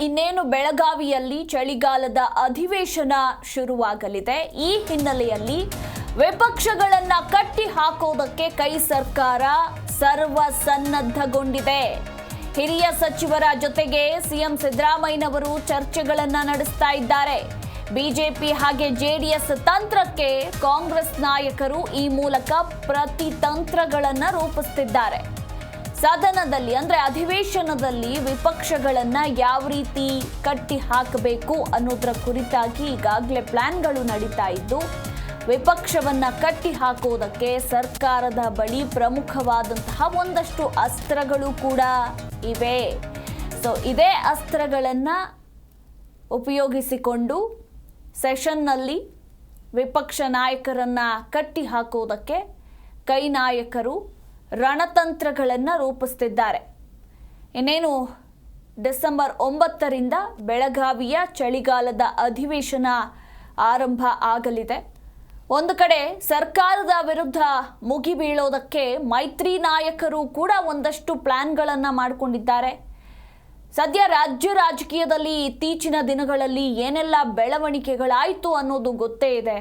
ಇನ್ನೇನು ಬೆಳಗಾವಿಯಲ್ಲಿ ಚಳಿಗಾಲದ ಅಧಿವೇಶನ ಶುರುವಾಗಲಿದೆ. ಈ ಹಿನ್ನೆಲೆಯಲ್ಲಿ ವಿಪಕ್ಷಗಳನ್ನ ಕಟ್ಟಿ ಹಾಕೋದಕ್ಕೆ ಕೈ ಸರ್ಕಾರ ಸರ್ವ ಸನ್ನದ್ಧಗೊಂಡಿದೆ ಹಿರಿಯ ಸಚಿವರ ಜೊತೆಗೆ ಸಿಎಂ ಸಿದ್ದರಾಮಯ್ಯನವರು ಚರ್ಚೆಗಳನ್ನ ನಡೆಸ್ತಾ ಇದ್ದಾರೆ. ಬಿಜೆಪಿ ಹಾಗೆ ಜೆಡಿಎಸ್ ತಂತ್ರಕ್ಕೆ ಕಾಂಗ್ರೆಸ್ ನಾಯಕರು ಈ ಮೂಲಕ ಪ್ರತಿತಂತ್ರಗಳನ್ನ ರೂಪಿಸುತ್ತಿದ್ದಾರೆ ಸದನದಲ್ಲಿ, ಅಂದ್ರೆ ಅಧಿವೇಶನದಲ್ಲಿ ವಿಪಕ್ಷಗಳನ್ನ ಯಾವ ರೀತಿ ಕಟ್ಟಿ ಹಾಕಬೇಕು ಅನ್ನೋದರ ಕುರಿತಾಗಿ ಈಗಾಗಲೇ ಪ್ಲಾನ್ಗಳು ನಡೀತಾ ಇದ್ದು, ವಿಪಕ್ಷವನ್ನ ಕಟ್ಟಿ ಹಾಕುವುದಕ್ಕೆ ಸರ್ಕಾರದ ಬಳಿ ಪ್ರಮುಖವಾದಂತಹ ಒಂದಷ್ಟು ಅಸ್ತ್ರಗಳು ಕೂಡ ಇವೆ. ಸೊ ಇದೇ ಅಸ್ತ್ರಗಳನ್ನ ಉಪಯೋಗಿಸಿಕೊಂಡು ಸೆಷನ್ನಲ್ಲಿ ವಿಪಕ್ಷ ನಾಯಕರನ್ನ ಕಟ್ಟಿ ಹಾಕುವುದಕ್ಕೆ ಕೈ ನಾಯಕರು ರಣತಂತ್ರಗಳನ್ನು ರೂಪಿಸ್ತಿದ್ದಾರೆ. ಇನ್ನೇನು ಡಿಸೆಂಬರ್ ಒಂಬತ್ತರಿಂದ ಬೆಳಗಾವಿಯ ಚಳಿಗಾಲದ ಅಧಿವೇಶನ ಆರಂಭ ಆಗಲಿದೆ. ಒಂದು ಕಡೆ ಸರ್ಕಾರದ ವಿರುದ್ಧ ಮುಗಿಬೀಳೋದಕ್ಕೆ ಮೈತ್ರಿ ನಾಯಕರು ಕೂಡ ಒಂದಷ್ಟು ಪ್ಲ್ಯಾನ್ಗಳನ್ನು ಮಾಡಿಕೊಂಡಿದ್ದಾರೆ. ಸದ್ಯ ರಾಜ್ಯ ರಾಜಕೀಯದಲ್ಲಿ ಇತ್ತೀಚಿನ ದಿನಗಳಲ್ಲಿ ಏನೆಲ್ಲ ಬೆಳವಣಿಗೆಗಳಾಯಿತು ಅನ್ನೋದು ಗೊತ್ತೇ ಇದೆ.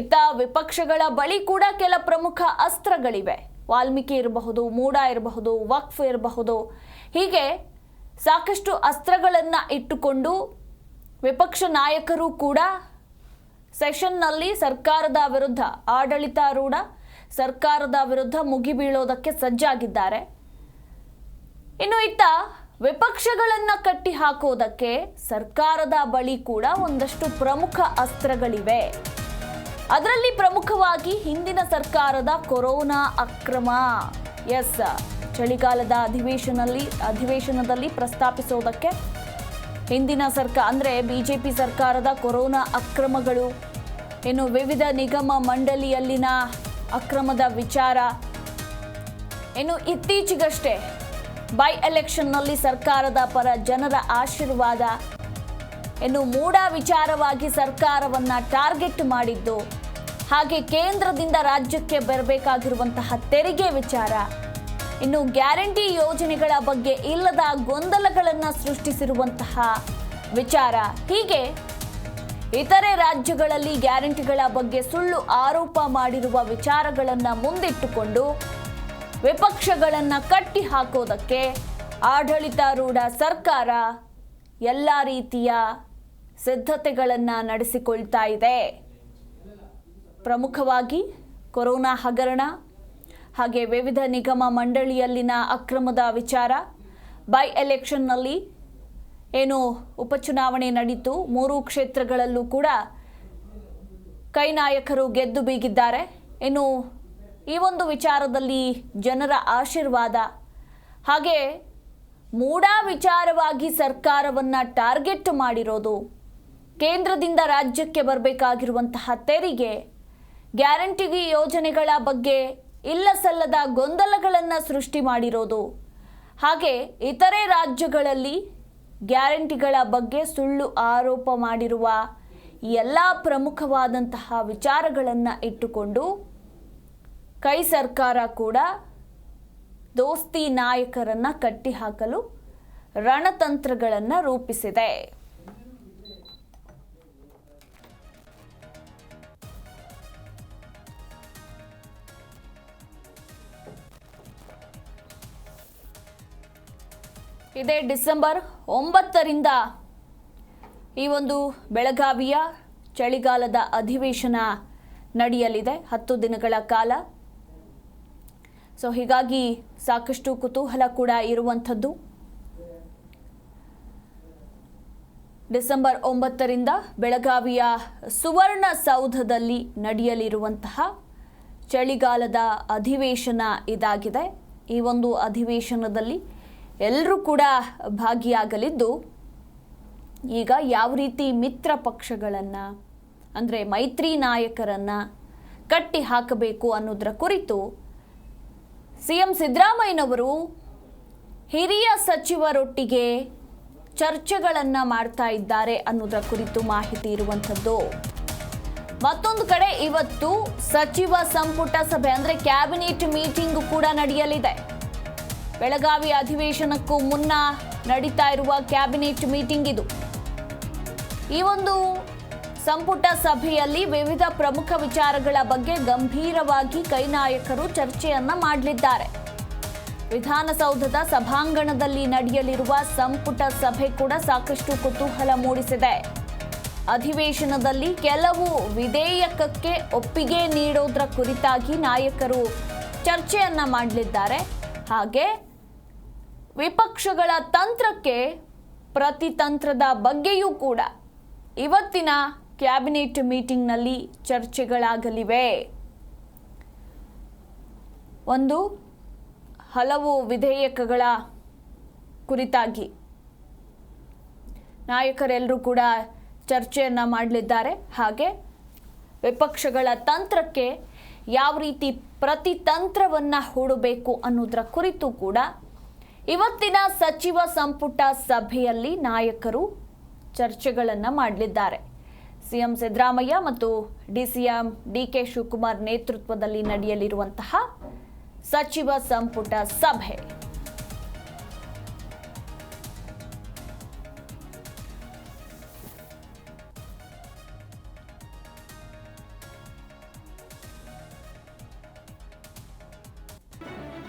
ಇತ್ತ ವಿಪಕ್ಷಗಳ ಬಳಿ ಕೂಡ ಕೆಲ ಪ್ರಮುಖ ಅಸ್ತ್ರಗಳಿವೆ. ವಾಲ್ಮೀಕಿ ಇರಬಹುದು ಮೂಡ ಇರಬಹುದು, ವಕ್ಫ್ ಇರಬಹುದು. ಹೀಗೆ ಸಾಕಷ್ಟು ಅಸ್ತ್ರಗಳನ್ನು ಇಟ್ಟುಕೊಂಡು ವಿಪಕ್ಷ ನಾಯಕರು ಕೂಡ ಸೆಷನ್ನಲ್ಲಿ ಸರ್ಕಾರದ ವಿರುದ್ಧ, ಆಡಳಿತಾರೂಢ ಸರ್ಕಾರದ ವಿರುದ್ಧ ಮುಗಿಬೀಳೋದಕ್ಕೆ ಸಜ್ಜಾಗಿದ್ದಾರೆ. ಇನ್ನು ಇತ್ತ ವಿಪಕ್ಷಗಳನ್ನು ಕಟ್ಟಿ ಹಾಕೋದಕ್ಕೆ ಸರ್ಕಾರದ ಬಳಿ ಕೂಡ ಒಂದಷ್ಟು ಪ್ರಮುಖ ಅಸ್ತ್ರಗಳಿವೆ. ಅದರಲ್ಲಿ ಪ್ರಮುಖವಾಗಿ ಹಿಂದಿನ ಸರ್ಕಾರದ ಕೊರೋನಾ ಅಕ್ರಮ. ಎಸ್ ಚಳಿಗಾಲದ ಅಧಿವೇಶನಲ್ಲಿ, ಅಧಿವೇಶನದಲ್ಲಿ ಪ್ರಸ್ತಾಪಿಸೋದಕ್ಕೆ ಹಿಂದಿನ ಸರ್ಕಾರ ಅಂದರೆ ಬಿಜೆಪಿ ಸರ್ಕಾರದ ಕೊರೋನಾ ಅಕ್ರಮಗಳು. ಇನ್ನು ವಿವಿಧ ನಿಗಮ ಮಂಡಳಿಯಲ್ಲಿನ ಅಕ್ರಮದ ವಿಚಾರ. ಇನ್ನು ಇತ್ತೀಚೆಗಷ್ಟೇ ಬೈ ಎಲೆಕ್ಷನ್ನಲ್ಲಿ ಸರ್ಕಾರದ ಪರ ಜನರ ಆಶೀರ್ವಾದ. ಇನ್ನು ಮೂಡ ವಿಚಾರವಾಗಿ ಸರ್ಕಾರವನ್ನ ಟಾರ್ಗೆಟ್ ಮಾಡಿದ್ದು. ಹಾಗೆ ಕೇಂದ್ರದಿಂದ ರಾಜ್ಯಕ್ಕೆ ಬರಬೇಕಾಗಿರುವಂತಹ ತೆರಿಗೆ ವಿಚಾರ. ಇನ್ನು ಗ್ಯಾರಂಟಿ ಯೋಜನೆಗಳ ಬಗ್ಗೆ ಇಲ್ಲದ ಗೊಂದಲಗಳನ್ನು ಸೃಷ್ಟಿಸಿರುವಂತಹ ವಿಚಾರ. ಹೀಗೆ ಇತರೆ ರಾಜ್ಯಗಳಲ್ಲಿ ಗ್ಯಾರಂಟಿಗಳ ಬಗ್ಗೆ ಸುಳ್ಳು ಆರೋಪ ಮಾಡಿರುವ ವಿಚಾರಗಳನ್ನು ಮುಂದಿಟ್ಟುಕೊಂಡು ವಿಪಕ್ಷಗಳನ್ನು ಕಟ್ಟಿ ಹಾಕೋದಕ್ಕೆ ಆಡಳಿತಾರೂಢ ಸರ್ಕಾರ ಎಲ್ಲ ರೀತಿಯ ಸಿದ್ಧತೆಗಳನ್ನು ನಡೆಸಿಕೊಳ್ತಾ ಇದೆ. ಪ್ರಮುಖವಾಗಿ ಕೊರೋನಾ ಹಗರಣ ಹಾಗೆ ವಿವಿಧ ನಿಗಮ ಮಂಡಳಿಯಲ್ಲಿನ ಅಕ್ರಮದ ವಿಚಾರ. ಬೈ ಎಲೆಕ್ಷನ್ನಲ್ಲಿ ಏನು ಉಪಚುನಾವಣೆ ನಡೀತು. ಮೂರು ಕ್ಷೇತ್ರಗಳಲ್ಲೂ ಕೂಡ ಕೈ ನಾಯಕರು ಗೆದ್ದು ಬೀಗಿದ್ದಾರೆ. ಇನ್ನು ಈ ಒಂದು ವಿಚಾರದಲ್ಲಿ ಜನರ ಆಶೀರ್ವಾದ. ಹಾಗೆ ಮೂಡಾ ವಿಚಾರವಾಗಿ ಸರ್ಕಾರವನ್ನ ಟಾರ್ಗೆಟ್ ಮಾಡಿರೋದು ಕೇಂದ್ರದಿಂದ ರಾಜ್ಯಕ್ಕೆ ಬರಬೇಕಾಗಿರುವಂತಹ ತೆರಿಗೆ ಗ್ಯಾರಂಟಿಗೆ ಯೋಜನೆಗಳ ಬಗ್ಗೆ ಇಲ್ಲ ಸಲ್ಲದ ಗೊಂದಲಗಳನ್ನು ಸೃಷ್ಟಿ ಮಾಡಿರೋದು. ಹಾಗೆ ಇತರೆ ರಾಜ್ಯಗಳಲ್ಲಿ ಗ್ಯಾರಂಟಿಗಳ ಬಗ್ಗೆ ಸುಳ್ಳು ಆರೋಪ ಮಾಡಿರುವ ಎಲ್ಲ ಪ್ರಮುಖವಾದಂತಹ ವಿಚಾರಗಳನ್ನು ಇಟ್ಟುಕೊಂಡು ಕೈ ಸರ್ಕಾರ ಕೂಡ ದೋಸ್ತಿ ನಾಯಕರನ್ನು ಕಟ್ಟಿಹಾಕಲು ರಣತಂತ್ರಗಳನ್ನು ರೂಪಿಸಿದೆ. ಇದೇ ಡಿಸೆಂಬರ್ ಒಂಬತ್ತರಿಂದ ಈ ಒಂದು ಬೆಳಗಾವಿಯ ಚಳಿಗಾಲದ ಅಧಿವೇಶನ ನಡೆಯಲಿದೆ. ಹತ್ತು ದಿನಗಳ ಕಾಲ. ಸೊ, ಹೀಗಾಗಿ ಸಾಕಷ್ಟು ಕುತೂಹಲ ಕೂಡ ಇರುವಂಥದ್ದು. ಡಿಸೆಂಬರ್ ಒಂಬತ್ತರಿಂದ ಬೆಳಗಾವಿಯ ಸುವರ್ಣ ಸೌಧದಲ್ಲಿ ನಡೆಯಲಿರುವಂತಹ ಚಳಿಗಾಲದ ಅಧಿವೇಶನ ಇದಾಗಿದೆ. ಈ ಒಂದು ಅಧಿವೇಶನದಲ್ಲಿ ಎಲ್ಲರೂ ಕೂಡ ಭಾಗಿಯಾಗಲಿದ್ದು, ಈಗ ಯಾವ ರೀತಿ ಮಿತ್ರ ಪಕ್ಷಗಳನ್ನು, ಅಂದರೆ ಮೈತ್ರಿ ನಾಯಕರನ್ನು ಕಟ್ಟಿ ಹಾಕಬೇಕು ಅನ್ನೋದರ ಕುರಿತು ಸಿ ಎಂ ಸಿದ್ದರಾಮಯ್ಯನವರು ಹಿರಿಯ ಸಚಿವರೊಟ್ಟಿಗೆ ಚರ್ಚೆಗಳನ್ನು ಮಾಡ್ತಾ ಇದ್ದಾರೆ ಅನ್ನೋದರ ಕುರಿತು ಮಾಹಿತಿ ಇರುವಂಥದ್ದು. ಮತ್ತೊಂದು ಕಡೆ ಇವತ್ತು ಸಚಿವ ಸಂಪುಟ ಸಭೆ, ಅಂದರೆ ಕ್ಯಾಬಿನೆಟ್ ಮೀಟಿಂಗ್ ಕೂಡ ನಡೆಯಲಿದೆ. ಬೆಳಗಾವಿ ಅಧಿವೇಶನಕ್ಕೂ ಮುನ್ನ ನಡೀತಾ ಇರುವ ಕ್ಯಾಬಿನೆಟ್ ಮೀಟಿಂಗ್ ಇದು. ಈ ಒಂದು ಸಂಪುಟ ಸಭೆಯಲ್ಲಿ ವಿವಿಧ ಪ್ರಮುಖ ವಿಚಾರಗಳ ಬಗ್ಗೆ ಗಂಭೀರವಾಗಿ ಕೈ ನಾಯಕರು ಚರ್ಚೆಯನ್ನ ಮಾಡಲಿದ್ದಾರೆ. ವಿಧಾನಸೌಧದ ಸಭಾಂಗಣದಲ್ಲಿ ನಡೆಯಲಿರುವ ಸಂಪುಟ ಸಭೆ ಕೂಡ ಸಾಕಷ್ಟು ಕುತೂಹಲ ಮೂಡಿಸಿದೆ. ಅಧಿವೇಶನದಲ್ಲಿ ಕೆಲವು ವಿಧೇಯಕಕ್ಕೆ ಒಪ್ಪಿಗೆ ನೀಡೋದ್ರ ಕುರಿತಾಗಿ ನಾಯಕರು ಚರ್ಚೆಯನ್ನ ಮಾಡಲಿದ್ದಾರೆ. ಹಾಗೆ ವಿಪಕ್ಷಗಳ ತಂತ್ರಕ್ಕೆ ಪ್ರತಿತಂತ್ರದ ಬಗ್ಗೆಯೂ ಕೂಡ ಇವತ್ತಿನ ಕ್ಯಾಬಿನೆಟ್ ಮೀಟಿಂಗ್ನಲ್ಲಿ ಚರ್ಚೆಗಳಾಗಲಿವೆ. ಒಂದು, ಹಲವು ವಿಧೇಯಕಗಳ ಕುರಿತಾಗಿ ನಾಯಕರೆಲ್ಲರೂ ಕೂಡ ಚರ್ಚೆಯನ್ನು ಮಾಡಲಿದ್ದಾರೆ. ಹಾಗೆ ವಿಪಕ್ಷಗಳ ತಂತ್ರಕ್ಕೆ ಯಾವ ರೀತಿ ಪ್ರತಿತಂತ್ರವನ್ನು ಹೂಡಬೇಕು ಅನ್ನೋದರ ಕುರಿತು ಕೂಡ ಇವತ್ತಿನ ಸಚಿವ ಸಂಪುಟ ಸಭೆಯಲ್ಲಿ ನಾಯಕರು ಚರ್ಚೆಗಳನ್ನು ಮಾಡಲಿದ್ದಾರೆ. ಸಿಎಂ ಸಿದ್ದರಾಮಯ್ಯ ಮತ್ತು ಡಿಸಿಎಂ ಡಿಕೆ ಶಿವಕುಮಾರ್ ನೇತೃತ್ವದಲ್ಲಿ ನಡೆಯಲಿರುವಂತಹ ಸಚಿವ ಸಂಪುಟ ಸಭೆ.